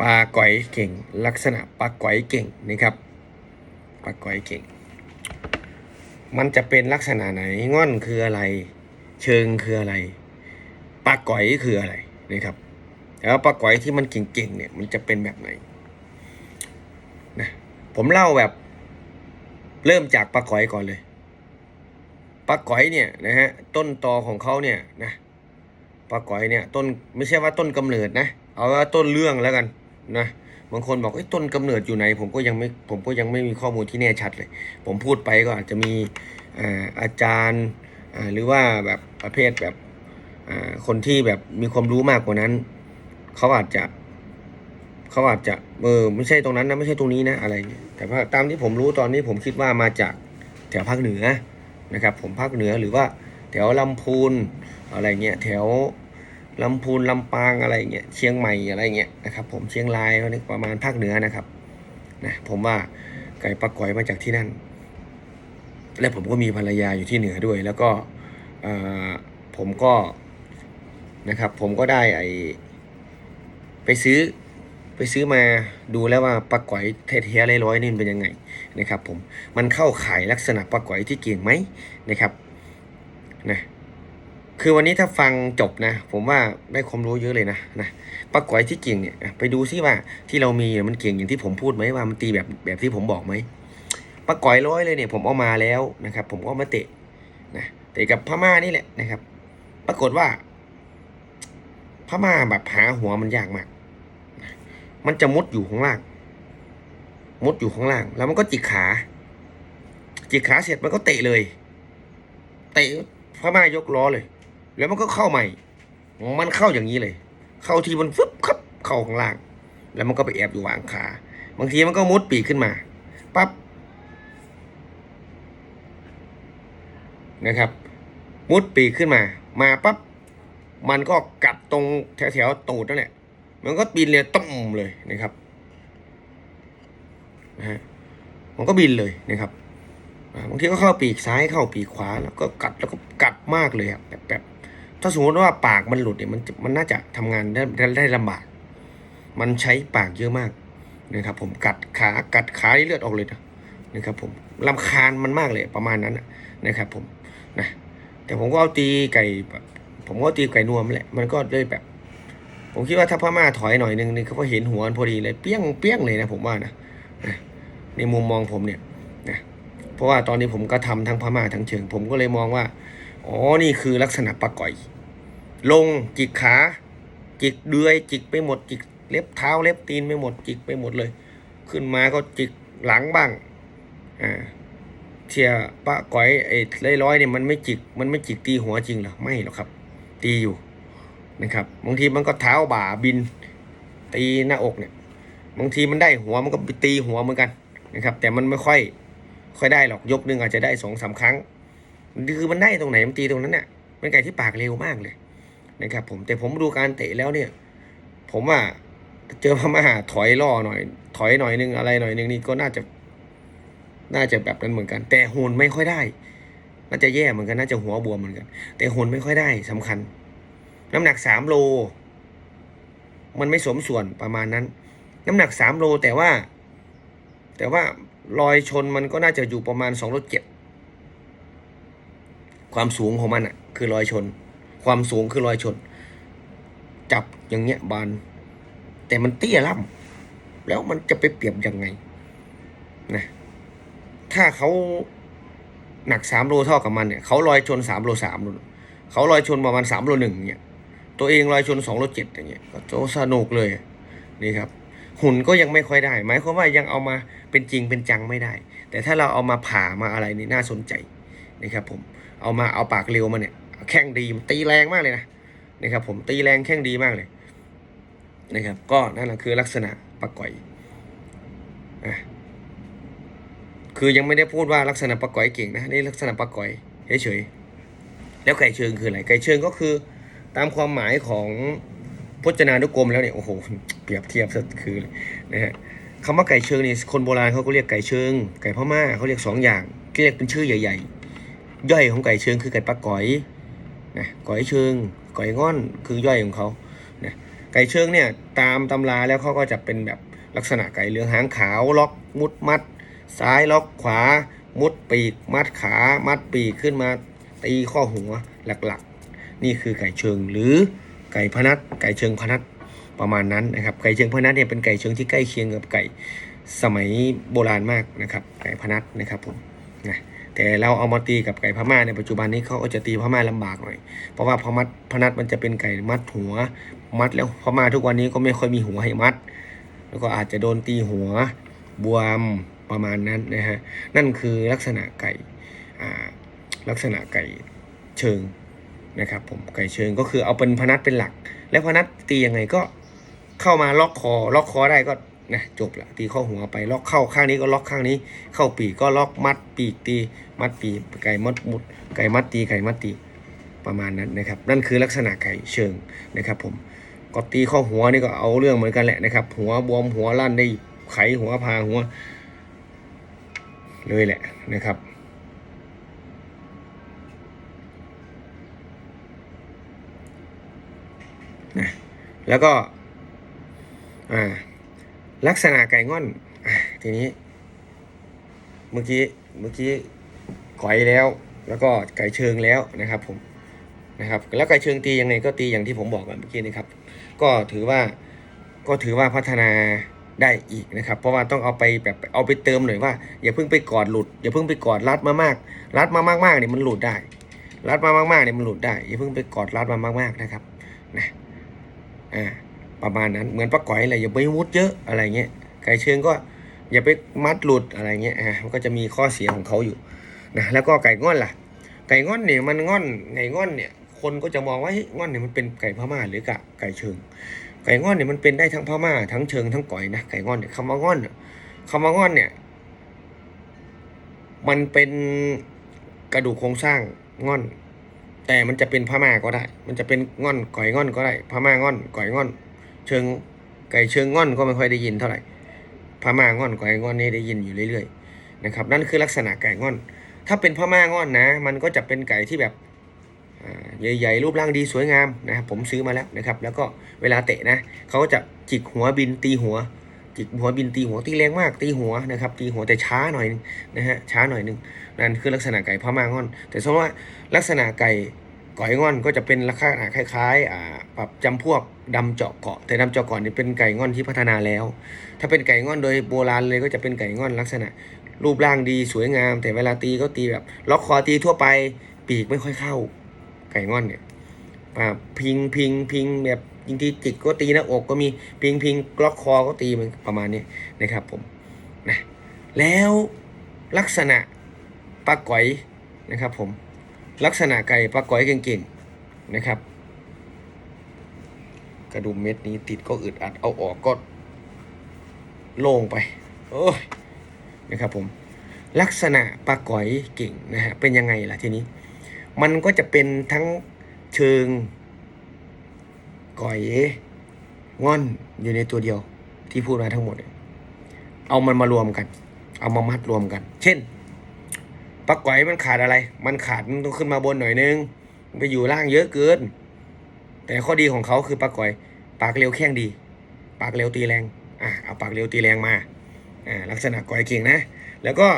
ปลาก๋อยเก่ง ลักษณะปลาก๋อยเก่งนะครับปลาก๋อยเก่ง มันจะเป็นลักษณะไหนง่อนคืออะไร เชิงคืออะไรปลาก๋อยคืออะไรนะครับแล้วปลาก๋อยที่มันเก่งๆเนี่ยมันจะเป็นแบบไหนนะผมเล่าแบบเริ่มจากปลาก๋อยก่อนเลยปลาก๋อยเนี่ยนะฮะต้นตอของเขาเนี่ยนะปลาก๋อยเนี่ยต้นไม่ใช่ว่าต้นกำเนิดนะ เอาว่าต้นเรื่องแล้วกัน นะบางคนบอกไอ้ต้นกำเนิดอยู่ไหน ผมก็ยังไม่ผมก็ยังไม่มีข้อมูลที่แน่ชัดเลย ผมพูดไปก็อาจจะมีอาจารย์หรือว่าแบบประเภทแบบคนที่แบบมีความรู้มากกว่านั้น เขาอาจจะเขาอาจจะเออไม่ใช่ตรงนั้นนะไม่ใช่ตรงนี้นะอะไรแต่ว่าตามที่ผมรู้ตอนนี้ผมคิดว่ามาจากแถวภาคเหนือนะครับ ผมภาคเหนือหรือว่าแถวลำพูนอะไรเงี้ยแถว ลำพูนลำปางอะไรเงี้ยเชียงใหม่อะไรเงี้ยนะครับ ผมเชียงรายนี่ประมาณภาคเหนือนะครับนะผมว่าไก่ปลาก๋อยมาจากที่นั่น และผมก็มีภรรยาอยู่ที่เหนือด้วย แล้วก็อ่อผมก็นะครับ ผมก็ได้ไอไปซื้อไปซื้อมาดูแล้วว่าปลาก๋อยเทๆร้อยๆนี่เป็นยังไงนะครับ ผมมันเข้าขายลักษณะปลาก๋อยที่เก่งไหมนะครับนะ คือวันนี้ถ้าฟังจบนะ ผมว่าได้ความรู้เยอะเลยนะนะปลาก๋อยที่เก่งเนี่ยไปดูซิว่าที่เรามีมันเก่งอย่างที่ผมพูดไหมว่ามันตีแบบแบบที่ผมบอกไหมปลาก๋อยร้อยเลยเนี่ยผมเอามาแล้วนะครับ ผมก็มาเตะนะเตะกับพม่านี่แหละนะครับ ปรากฏว่าพม่าแบบหาหัวมันยากมาก มันจะมุดอยู่ข้างล่าง มุดอยู่ข้างล่าง แล้วมันก็จิกขา จิกขาเสร็จมันก็เตะเลย เตะพม่ายกล้อเลย แล้วมันก็เข้าใหม่ มันเข้าอย่างนี้เลย เข้าทีมันฟึบครับเข้าข้างล่าง แล้วมันก็ไปแอบอยู่วางขา บางทีมันก็มุดปีกขึ้นมาปั๊บนะครับ มุดปีกขึ้นมา มาปั๊บมันก็กัดตรงแถวๆตูดนั่นแหละมันก็บินเลยต้มเลยนะครับนะฮะมันก็บินเลยนะครับบางทีก็เข้าปีกซ้ายเข้าปีกขวาแล้วก็กัดแล้วก็กัดมากเลยครับแบบ ถ้าสมมติว่าปากมันหลุดเนี่ยมันมันน่าจะทำงานได้ได้ไดลำบาก มันใช้ปากเยอะมากนะครับ ผมกัดขากัดขาเลือดออกเลยนะนะครับ ผมลำคาญมันมากเลยประมาณนั้นนะครับ ผมนะแต่ผมก็เอาตีไก่ ผมก็ตีไก่นวมแหละมันก็เลยแบบ ผมคิดว่าถ้าพม่าถอยหน่อยนึงนี่เขาก็เห็นหัวมันพอดีเลยเปี้ยงเปี้ยงเลยนะผมว่านะในมุมมองผมเนี่ยนะเพราะว่าตอนนี้ผมก็ทำทั้งพม่าทั้งเชิง ผมก็เลยมองว่า อ๋อ นี่คือลักษณะปลาก่อย ลงจิกขา จิกเดือย จิกไปหมด จิกเล็บเท้าเล็บตีนไปหมด จิกไปหมดเลย ขึ้นมาก็จิกหลังบ้าง อ่าเชียร์ปะก๋อยไอ้ร้อยร้อยเนี่ยมันไม่จิก มันไม่จิกตีหัวจริงหรอไม่หรอกครับ ตีอยู่นะครับบางทีมันก็เท้าบ่าบิน ตีหน้าอกเนี่ยบางทีมันได้หัวมันก็ตีหัวเหมือนกันนะครับ แต่มันไม่ค่อยค่อยได้หรอกยกนึงอาจจะได้สองสามครั้ง คือมันได้ตรงไหนมันตีตรงนั้นเนี่ยเป็นไก่ที่ปากเร็วมากเลยนะครับ ผมแต่ผมดูการเตะแล้วเนี่ย ผมว่าเจอพม่าถอยล่อหน่อย ถอยหน่อยนึงอะไรหน่อยนึงนี่ก็น่าจะ น่าจะแบบนั้นเหมือนกัน แต่หุนไม่ค่อยได้ น่าจะแย่เหมือนกันน่าจะหัวบวมเหมือนกัน แต่หุนไม่ค่อยได้สำคัญ น้ำหนักสามโล มันไม่สมส่วนประมาณนั้น น้ำหนักสามโลแต่ว่า แต่ว่ารอยชนมันก็น่าจะอยู่ประมาณสองโลเจ็ด ความสูงของมันอะ คือรอยชน ความสูงคือรอยชน จับอย่างเงี้ยบาน แต่มันเตี้ยล่ำแล้วมันจะไปเปรียบยังไงนะถ้าเขาหนักสามโลเท่ากับมันเนี่ยเขาลอยชนสามโลสามเขาลอยชนประมาณสามโลหนึ่งเนี่ยตัวเองลอยชนสองโลเจ็ดอย่างเงี้ยก็โจสนุกเลยนี่ครับ หุ่นก็ยังไม่ค่อยได้ หมายความว่ายังเอามาเป็นจริงเป็นจังไม่ได้ แต่ถ้าเราเอามาผ่ามาอะไรนี่น่าสนใจ นะครับผมเอามาเอาปากเร็วมาเนี่ยแข้งดีตีแรงมากเลยนะนะครับผมตีแรงแข้งดีมากเลยนะครับก็นั่นแหละคือลักษณะปลาก่อยอะคือยังไม่ได้พูดว่าลักษณะปลาก๋อยเก่งนะนี่ลักษณะปลาก๋อยเฉยๆแล้วไก่เชิงคืออะไรไก่เชิงก็คือตามความหมายของพจนานุกรมแล้วเนี่ยโอ้โหเปรียบเทียบสุดคือเลยนะฮะคำว่าไก่เชิงนี่คนโบราณเขาก็เรียกไก่เชิง ไก่พม่าเขาเรียกสองอย่างเรียกเป็นชื่อใหญ่ ๆ ย่อยของไก่เชิงคือไก่ปลาก๋อยนะก๋อยเชิงก๋อยง่อนคือย่อยของเขานะไก่เชิงเนี่ยตามตำราแล้วเขาก็จะเป็นแบบลักษณะไก่เหลืองหางขาวล็อกมุดมัด ซ้ายล็อกขวา มุดปีก มัดขา มัดปีกขึ้นมาตีข้อหัวหลักๆ นี่คือไก่เชิงหรือไก่พนัดไก่เชิงพนัดประมาณนั้นนะครับไก่เชิงพนัดเนี่ยเป็นไก่เชิงที่ใกล้เคียงกับไก่สมัยโบราณมากนะครับไก่พนัดนะครับผมนะ แต่เราเอามาตีกับไก่พม่าในปัจจุบันนี้เขาก็จะตีพม่าลำบากหน่อย เพราะว่าพมัดพนัดมันจะเป็นไก่มัดหัว มัดแล้วพม่าทุกวันนี้ก็ไม่ค่อยมีหัวให้มัด แล้วก็อาจจะโดนตีหัวบวมประมาณนั้นนะฮะนั่นคือลักษณะไก่ลักษณะไก่เชิงนะครับผมไก่เชิงก็คือเอาเป็นพนัดเป็นหลัก แล้วพนัดตียังไงก็เข้ามาล็อกคอล็อกคอได้ก็ นะจบละตีเข้าหัวไปล็อกเข้าข้างนี้ก็ล็อกข้างนี้ เข้าปีกก็ล็อกมัดปีกตี มัดปีกไก่มัดมุดไก่มัดตีไก่มัดตีประมาณนั้นนะครับ นั่นคือลักษณะไก่เชิงนะครับ ผมก็ตีเข้าหัวนี่ก็เอาเรื่องเหมือนกันแหละนะครับ หัวบวมหัวลั่นได้ไขหัวพาหัว เลยแหละนะครับนะแล้วก็อ่า ลักษณะไก่ง่อนอทีนี้ เมื่อกี้เมื่อกี้ก๋อยแล้ว แล้วก็ไก่เชิงแล้วนะครับ ผมนะครับ แล้วไก่เชิงตียังไงก็ตีอย่างที่ผมบอกเมื่อกี้นะครับ ก็ถือว่าก็ถือว่าพัฒนาได้อีกนะครับ เพราะว่าต้องเอาไปแบบเอาไปเติมหน่อยว่า อย่าเพิ่งไปกอดหลุด อย่าเพิ่งไปกอดรัดมามาก รัดมามากๆเนี่ยมันหลุดได้ รัดมามากๆเนี่ยมันหลุดได้ อย่าเพิ่งไปกอดรัดมามากๆนะครับนะอ่า ประมาณนั้น เหมือนปลาก๋อยอะไรอย่าไปมุดเยอะอะไรเงี้ยไก่เชิงก็อย่าไปมัดหลุดอะไรเงี้ยอ่ามันก็จะมีข้อเสียของเขาอยู่นะแล้วก็ไก่ง่อนล่ะ ไก่ง่อนเนี่ยมันง่อนไก่ง่อนเนี่ยคนก็จะมองว่าเฮ้ยง่อนเนี่ยมันเป็นไก่พม่าหรือกะไก่เชิง ไก่ง่อนเนี่ยมันเป็นได้ทั้งพม่าทั้งเชิงทั้งก่อยนะไก่ง่อนเนี่ยคำว่าง่อนคำว่าง่อนเนี่ยมันเป็นกระดูกโครงสร้างง่อน แต่มันจะเป็นพม่าก็ได้ มันจะเป็นง่อนก่อยง่อนก็ได้พม่าง่อนก่อยง่อน เชิงไก่เชิงง่อนก็ไม่ค่อยได้ยินเท่าไหร่พม่าง่อนไก่ง่อนนี่ได้ยินอยู่เรื่อยๆนะครับนั่นคือลักษณะไก่ง่อน ถ้าเป็นพม่าง่อนนะ มันก็จะเป็นไก่ที่แบบใหญ่ๆ รูปร่างดีสวยงามนะครับผมซื้อมาแล้วนะครับ แล้วก็เวลาเตะนะเขาก็จะจิกหัวบินตีหัว จิกหัวบินตีหัวตีแรงมากตีหัวนะครับตีหัวแต่ช้าหน่อยนึงนะฮะช้าหน่อยนึงนั่นคือลักษณะไก่พม่าง่อน แต่สมมติว่าลักษณะไก่ ก่อยง่อนก็จะเป็นลักษณะคล้ายๆอ่าแบบจำพวกดำเจาะเกาะ แต่ดำเจาะเกาะนี่เป็นไก่ง่อนที่พัฒนาแล้ว ถ้าเป็นไก่ง่อนโดยโบราณเลยก็จะเป็นไก่ง่อนลักษณะ รูปร่างดีสวยงาม แต่เวลาตีก็ตีแบบล็อกคอตีทั่วไปปีกไม่ค่อยเข้า ไก่ง่อนเนี่ยพิงพิงพิงแบบจริงๆจิกก็ตีหน้าอกก็มีพิงพิงล็อกคอก็ตีมันประมาณนี้นะครับผมนะแล้วลักษณะปลาก๋อยนะครับผม ลักษณะไก่ปลาก๋อยเก่งๆนะครับ กระดุมเม็ดนี้ติดก็อึดอัดเอาออกก็โล่งไปโอ้ยนะครับผมลักษณะปลาก๋อยเก่งนะฮะเป็นยังไงล่ะทีนี้ มันก็จะเป็นทั้งเชิงก่อยง่อนอยู่ในตัวเดียวที่พูดมาทั้งหมดเนี่ยเอามันมารวมกัน เอามามัดรวมกัน เช่น ปลาก๋อยมันขาดอะไร มันขาดมันต้องขึ้นมาบนหน่อยนึงไปอยู่ล่างเยอะเกิน แต่ข้อดีของเขาคือปลาก๋อย ปากเร็วแข้งดี ปากเร็วตีแรง อะเอาปากเร็วตีแรงมา อ่าลักษณะก๋อยเก่งนะ แล้วก็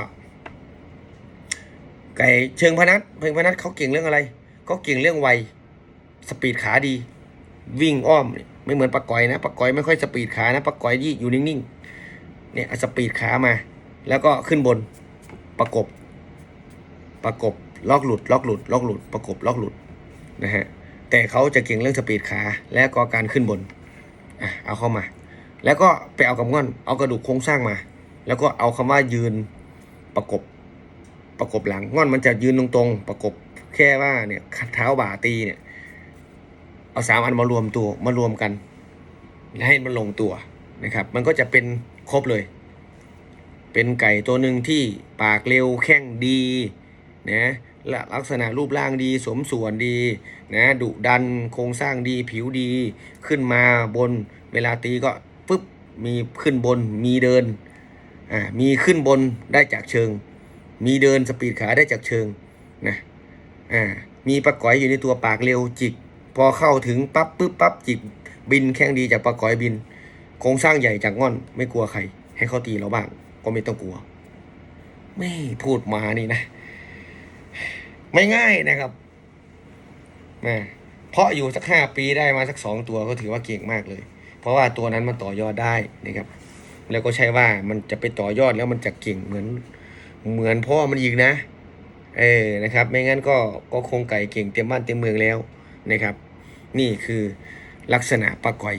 ไก่เชิงพนัทเชิงพนัทเขาเก่งเรื่องอะไรเขาเก่งเรื่องไว สปีดขาดี วิ่งอ้อม ไม่เหมือนปลาก๋อยนะปลาก๋อยไม่ค่อยสปีดขานะปลาก๋อยยี่อยู่นิ่งๆ เนี่ยเอาสปีดขามา แล้วก็ขึ้นบนประกบ ประกบล็อกหลุดล็อกหลุดล็อกหลุดประกบล็อกหลุดนะฮะแต่เขาจะเก่งเรื่องสปีดขาและก็การขึ้นบนอะเอาเข้ามา แล้วก็ไปเอากับง่อน เอากระดูกโครงสร้างมา แล้วก็เอาคำว่ายืนประกบประกบหลังง่อนมันจะยืนตรงๆ ประกบแค่ว่าเนี่ยเท้าบ่าตีเนี่ยเอาสามอันมารวมตัวมารวมกันและให้มันลงตัวนะครับ มันก็จะเป็นครบเลย เป็นไก่ตัวหนึ่งที่ปากเร็วแข้งดี นะลลักษณะรูปร่างดีสมส่วนดีนะดุดันโครงสร้างดีผิวดีขึ้นมาบนเวลาตีก็ปึ๊บมีขึ้นบนมีเดินอ่ามีขึ้นบนได้จากเชิง มีเดินสปีดขาได้จากเชิงนะอ่ามีปลาก๋อยอยู่ในตัวปากเร็วจิก พอเข้าถึงปั๊บปึ๊บปั๊บจิกบินแข้งดีจากปลาก๋อยบิน โครงสร้างใหญ่จากง่อนไม่กลัวใคร ให้เขาตีเราบ้างก็ไม่ต้องกลัว ไม่พูดมานี่นะ ไม่ง่ายนะครับแม่เพราะอยู่สักห้าปีได้มาสักสองตัวก็ถือว่าเก่งมากเลย เพราะว่าตัวนั้นมันต่อยอดได้นะครับ แล้วก็ใช่ว่ามันจะไปต่อยอดแล้วมันจะเก่งเหมือน เหมือนพ่อมันอีกนะ เออนะครับ ไม่งั้นก็ก็คงไก่เก่งเต็มบ้านเต็มเมืองแล้วนะครับ นี่คือลักษณะปลาก่อย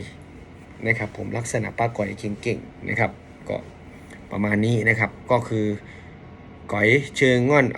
นะครับ ผมลักษณะปลาก่อยเก่งๆนะครับ ก็ประมาณนี้นะครับ ก็คือก๋อยเชิงง่อน